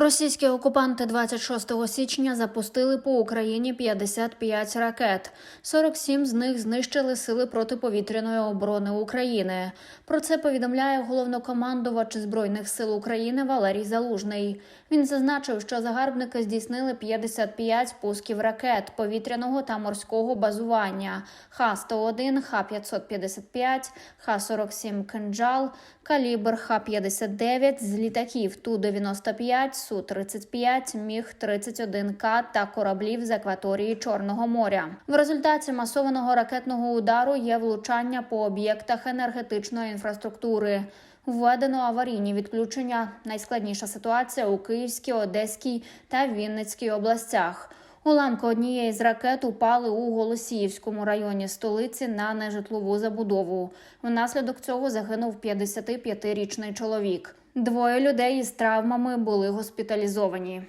Російські окупанти 26 січня запустили по Україні 55 ракет. 47 з них знищили сили протиповітряної оборони України. Про це повідомляє головнокомандувач збройних сил України Валерій Залужний. Він зазначив, що загарбники здійснили 55 пусків ракет повітряного та морського базування Х-101, Х-555, Х-47 «Кинджал», калібр Х-59 з літаків Ту-95, Су-35, Міг-31К та кораблів з акваторії Чорного моря. В результаті масованого ракетного удару є влучання по об'єктах енергетичної інфраструктури. Введено аварійні відключення. Найскладніша ситуація у Київській, Одеській та Вінницькій областях. Уламки однієї з ракет упали у Голосіївському районі столиці на нежитлову забудову. Внаслідок цього загинув 55-річний чоловік. Двоє людей із травмами були госпіталізовані.